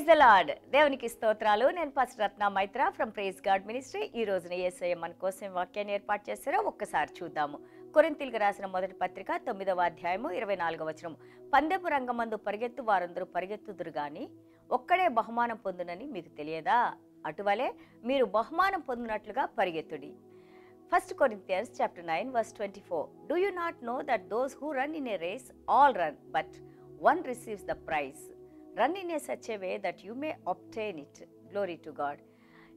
Praise the lord. దేవునికి స్తోత్రాలు. నేను first Ratna Maitra from praise God ministry. ఈ రోజున ఏసఐ మన కోసం వాక్యాన్ని ఏర్పాటు చేస్తారో ఒక్కసారి చూద్దాము. కొరింతీలకు రాసిన మొదటి పత్రిక తొమ్మిదవ అధ్యాయము ఇరవై నాలుగవ వచనం పందెపు రంగమందు పరిగెత్తు వారందరూ పరిగెత్తుదురు గాని ఒక్కడే బహుమానం పొందునని మీకు తెలియదా? అటువలే మీరు బహుమానం పొందినట్లుగా పరిగెత్తుడి. First Corinthians chapter nine verse twenty four do you not know that those who run in a race all run but one receives the prize run in such a way that you may May obtain it. Glory to God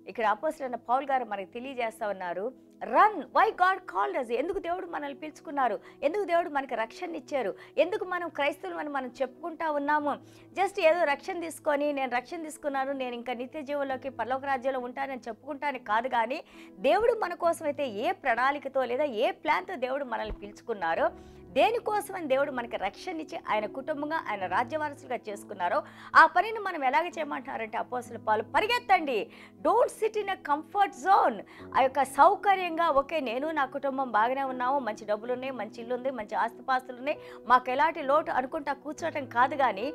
ఇక్కడ అపోసరైన Paul గారు మనకి తెలియజేస్తా ఉన్నారు run why God called us ఎందుకు దేవుడు మనల్ని పిలుచుకున్నారు? ఎందుకు దేవుడు మనకి రక్షణ ఇచ్చారు? ఎందుకు మనం క్రైస్తవులు అని మనం చెప్పుకుంటా ఉన్నాము? జస్ట్ ఏదో రక్షణ తీసుకొని నేను రక్షణ తీసుకున్నాను నేను ఇంకా నిత్య జీవంలోకి పర్లోక రాజ్యంలో ఉంటానని చెప్పుకుంటాను కాదు కానీ దేవుడు మన కోసం అయితే ఏ ప్రణాళికతో లేదా ఏ ప్లాన్తో దేవుడు మనల్ని పిలుచుకున్నారో దేనికోసమని దేవుడు మనకి రక్షణ ఇచ్చి ఆయన కుటుంబంగా ఆయన రాజ్యవారసులుగా చేసుకున్నారో ఆ పనిని మనం ఎలాగ చేయమంటారంటే అపోసల Paul పరిగెత్తండి. Don't sit in a comfort zone ఆ యొక్క సౌకర్యంగా ఓకే నేను నా కుటుంబం బాగానే ఉన్నాము మంచి డబ్బులు ఉన్నాయి మంచి ఇల్లు ఉంది మంచి ఆస్తిపాస్తులు ఉన్నాయి మాకు ఎలాంటి లోటు అనుకుంటా కూర్చోవటం కాదు కానీ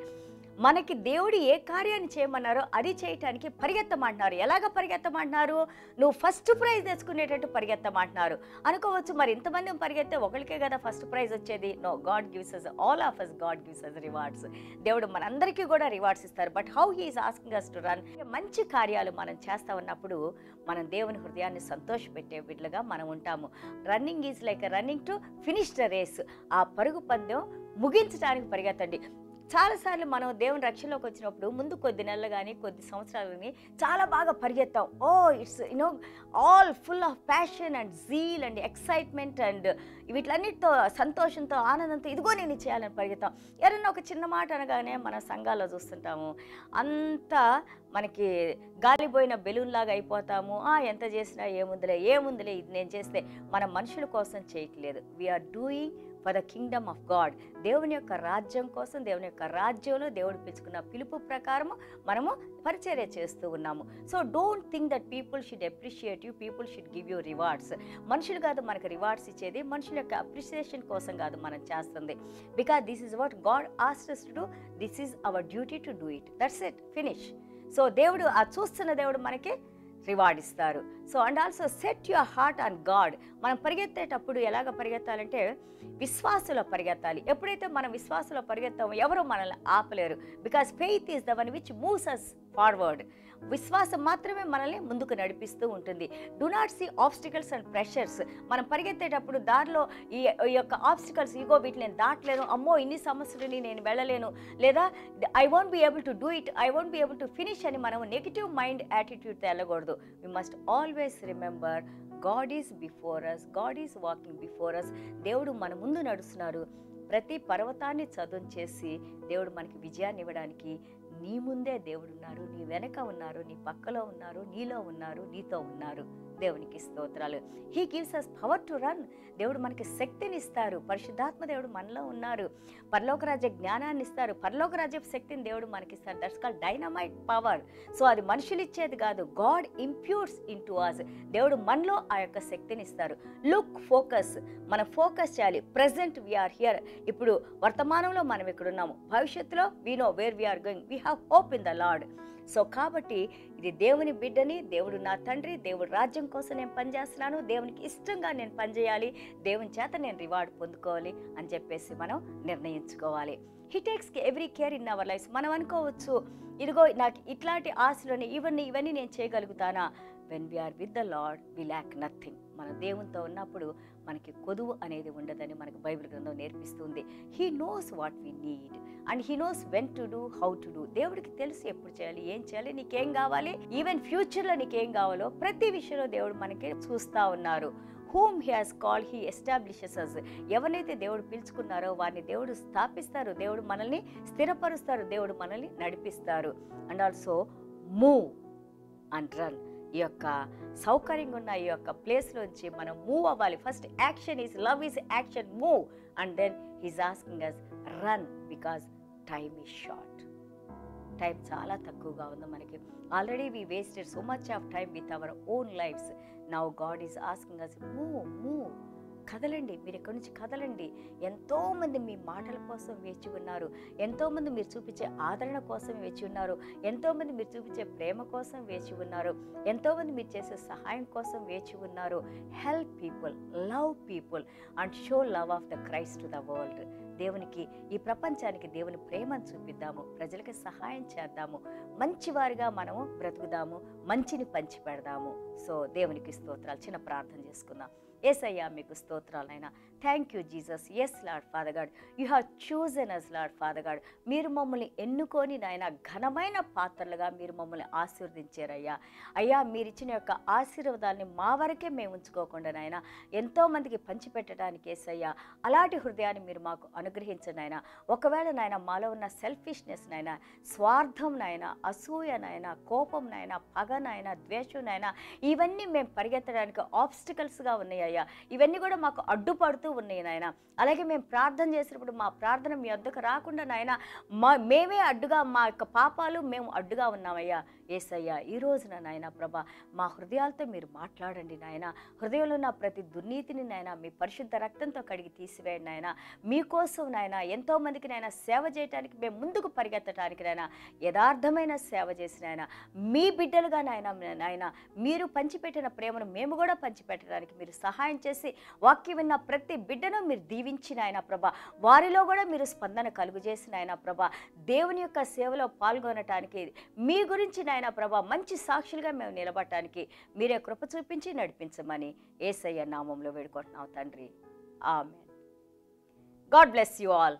మనకి దేవుడు ఏ కార్యాన్ని చేయమన్నారో అది చేయటానికి పరిగెత్తమంటున్నారు. ఎలాగ పరిగెత్తమంటున్నారు? నువ్వు ఫస్ట్ ప్రైజ్ తెచ్చుకునేటట్టు పరిగెత్తమంటున్నారు. అనుకోవచ్చు మరి ఇంతమంది పరిగెత్తే ఒకరికే కదా ఫస్ట్ ప్రైజ్ వచ్చేది. No God gives us all of us God gives us rewards దేవుడు మనందరికీ కూడా రివార్డ్స్ ఇస్తారు. But how he's asking us to run మంచి కార్యాలు మనం చేస్తా ఉన్నప్పుడు మనం దేవుని హృదయాన్ని సంతోషపెట్టే బిడ్డలుగా మనం ఉంటాము. Running is like running to finish the race ఆ పరుగు పందెం ముగించడానికి పరిగెత్తండి. చాలాసార్లు మనం దేవుని రక్షణలోకి వచ్చినప్పుడు ముందు కొద్ది నెలలు కానీ కొద్ది సంవత్సరాలు కానీ చాలా బాగా పరిగెత్తాం. ఓ it's you know all full of passion and zeal and excitement and వీటిలన్నిటితో సంతోషంతో ఆనందంతో ఇదిగో నేను చేయాలని పరిగెత్తాం. ఎవరైనా ఒక చిన్న మాట అనగానే మన సంఘాల్లో చూస్తుంటాము. అంతా మనకి గాలిపోయిన బెలూన్ లాగా అయిపోతాము. ఆ ఎంత చేసినా ఏముందిలే ఏముందిలే ఇది నేను చేస్తే మన మనుషుల కోసం చేయట్లేదు. We are doing for the kingdom of God దేవుని యొక్క రాజ్యం కోసం దేవుని యొక్క రాజ్యంలో దేవుడు పిలుచుకున్న పిలుపు ప్రకారము మనము పరిచర్య చేస్తూ ఉన్నాము. So don't think that people should appreciate you people should give you rewards మనుషులు కాదు మనకు రివార్డ్స్ ఇచ్చేది మనుషుల యొక్క అప్రిషియేషన్ కోసం కాదు మనం చేస్తుంది. Because this is what God asks to do this is our duty to do it that's it finish so దేవుడు ఆ చూస్తున్న దేవుడు మనకి రివార్డ్ ఇస్తారు. So and also set your heart on God మనం పరిగెత్తేటప్పుడు ఎలాగ పరిగెత్తాలంటే విశ్వాసంలో పరిగెత్తాలి. ఎప్పుడైతే మనం విశ్వాసంలో పరిగెత్తామో ఎవరు మనల్ని ఆపలేరు. Because faith is the one which moves us forward విశ్వాసం మాత్రమే మనల్ని ముందుకు నడిపిస్తూ ఉంటుంది. Do not see obstacles and pressures మనం పరిగెత్తేటప్పుడు దారిలో ఈ ఈ యొక్క ఆబ్స్టికల్స్ ఇగో వీటిని నేను దాటలేను. అమ్మో ఇన్ని సమస్యలని నేను వెళ్ళలేను. లేదా I won't be able to do it I won't be able to finish అని మనం నెగిటివ్ మైండ్ యాటిట్యూడ్ వెళ్ళకూడదు we must always remember God is before us God is walking before us దేవుడు మన ముందు నడుస్తున్నారు ప్రతి పర్వతాన్ని చదును చేసి దేవుడు మనకి విజయాన్ని ఇవ్వడానికి నీ ముందే దేవుడు ఉన్నారు నీ వెనక ఉన్నారు నీ పక్కలో ఉన్నారు నీలో ఉన్నారు నీతో ఉన్నారు. దేవునికి స్తోత్రాలు. He gives us power to run దేవుడు మనకి శక్తిని ఇస్తారు పరిశుద్ధాత్మ దేవుడు మనలో ఉన్నారు. పరలోకరాజ్య జ్ఞానాన్ని ఇస్తారు. పరలోకరాజ్య శక్తిని దేవుడు మనకి ఇస్తారు. That's call dynamite power so అది మనుషులు ఇచ్చేది కాదు. గాడ్ ఇంప్యూర్స్ ఇన్ టు అస్ దేవుడు మనలో ఆ యొక్క శక్తిని ఇస్తారు. లుక్ ఫోకస్ మనం ఫోకస్ చేయాలి. ప్రజెంట్ వీఆర్ హియర్ ఇప్పుడు వర్తమానంలో మనం ఇక్కడ ఉన్నాము. భవిష్యత్తులో we know where we are going we have hope in the Lord so కాబట్టి ఇది దేవుని బిడ్డని దేవుడు నా తండ్రి దేవుడు రాజ్యం కోసం నేను పనిచేస్తున్నాను దేవునికి ఇష్టంగా నేను పనిచేయాలి దేవుని చేత నేను రివార్డ్ పొందుకోవాలి అని చెప్పేసి మనం నిర్ణయించుకోవాలి. He takes every care in our life మనం అనుకోవచ్చు ఇదిగో నాకు ఇట్లాంటి ఆశలని ఇవన్నీ ఇవన్నీ నేను చేయగలుగుతానా? When we are with the Lord we lack nothing మన దేవునితో ఉన్నప్పుడు మనకి కొదువు అనేది ఉండదని మనకు బైబిల్ గ్రంథం నేర్పిస్తుంది. He knows what we need and he knows when to do how to do దేవుడికి తెలుసు ఎప్పుడు చేయాలి ఏం చేయాలి నీకేం కావాలి ఈవెన్ ఫ్యూచర్లో నీకేం కావాలో ప్రతి విషయంలో దేవుడు మనకి చూస్తూ ఉన్నారు. Whom he has call he establishes us ఎవరినైతే దేవుడు పిలుచుకున్నారో వారిని దేవుడు స్థాపిస్తారు. దేవుడు మనల్ని స్థిరపరుస్తారు. దేవుడు మనల్ని నడిపిస్తారు. And also move and run ఈ యొక్క సౌకర్యంగా ఉన్న ఈ యొక్క ప్లేస్లోంచి మనం మూవ్ అవ్వాలి. First action is love is action move and then he's asking us run because time is short time చాలా తక్కువగా ఉంది మనకి. Already we wasted so much of time with our own lives now God is asking us move move కదలండి. మీరు ఎక్కడి నుంచి కదలండి? ఎంతోమంది మీ మాటల కోసం వేచి ఉన్నారు. ఎంతోమంది మీరు చూపించే ఆదరణ కోసం వేచి ఉన్నారు. ఎంతోమంది మీరు చూపించే ప్రేమ కోసం వేచి ఉన్నారు. ఎంతోమంది మీరు చేసే సహాయం కోసం వేచి ఉన్నారు. Help people love people and show love of the Christ to the world దేవునికి ఈ ప్రపంచానికి దేవుని ప్రేమను చూపిద్దాము. ప్రజలకు సహాయం చేద్దాము. మంచివారిగా మనము బ్రతుకుదాము. మంచిని పంచిపెడదాము. సో దేవునికి స్తోత్రాలు. చిన్న ప్రార్థన చేసుకుందాం. ఏసయ్యా మీకు స్తోత్రాలైనా. Thank you Jesus yes Lord Father God you have chosen us Lord Father God మీరు మమ్మల్ని ఎన్నుకొని నాయన ఘనమైన పాత్రలుగా మీరు మమ్మల్ని ఆశీర్వదించారయ్యా. అయ్యా మీరు ఇచ్చిన యొక్క ఆశీర్వాదాన్ని మా వరకే మేము ఉంచుకోకుండా నాయన ఎంతోమందికి పంచిపెట్టడానికి ఏసయ్యా అలాంటి హృదయాన్ని మీరు మాకు అనుగ్రహించండి ఆయన ఒకవేళ నాయన మాలో ఉన్న సెల్ఫిష్నెస్ నాయన స్వార్థం నాయన అసూయ నాయన కోపం నాయన పగ నాయన ద్వేషం నాయన ఇవన్నీ మేము పరిగెత్తడానికి ఆబ్స్టికల్స్గా ఉన్నాయి అయ్యా ఇవన్నీ కూడా మాకు అడ్డుపడుతూ ఉన్నాయి నాయన. అలాగే మేము ప్రార్థన చేసినప్పుడు మా ప్రార్థన మీ అద్దకు రాకుండా నాయన మా మేమే అడ్డుగా మా యొక్క పాపాలు మేము అడ్డుగా ఉన్నామయ్యా. ఏసయ్యా ఈ రోజున నాయన ప్రభా మా హృదయాలతో మీరు మాట్లాడండి నాయన. హృదయంలో ఉన్న ప్రతి దుర్నీతిని నాయన మీ పరిశుద్ధ రక్తంతో కడిగి తీసివేయండి నాయన. మీకోసం నాయన ఎంతో మందికి నాయన సేవ చేయడానికి మేము ముందుకు పరిగెత్తడానికి నాయన యథార్థమైన సేవ చేసిన ఆయన మీ బిడ్డలుగా నాయన నాయన మీరు పంచిపెట్టిన ప్రేమను మేము కూడా పంచిపెట్టడానికి మీరు సహాయం చేసి వాక్యం విన్న ప్రతి బిడ్డను మీరు దీవించిన ఆయన ప్రభ. వారిలో కూడా మీరు స్పందన కలుగు చేసిన ఆయన ప్రభా. దేవుని యొక్క సేవలో పాల్గొనటానికి మీ గురించి నాయన ప్రభా మంచి సాక్షులుగా మేము నిలబడటానికి మీరే కృప చూపించి నడిపించమని ఏసయ్య నామంలో వేడుకుంటున్నాం తండ్రి. ఆమె గాడ్ బ్లెస్ యు ఆల్.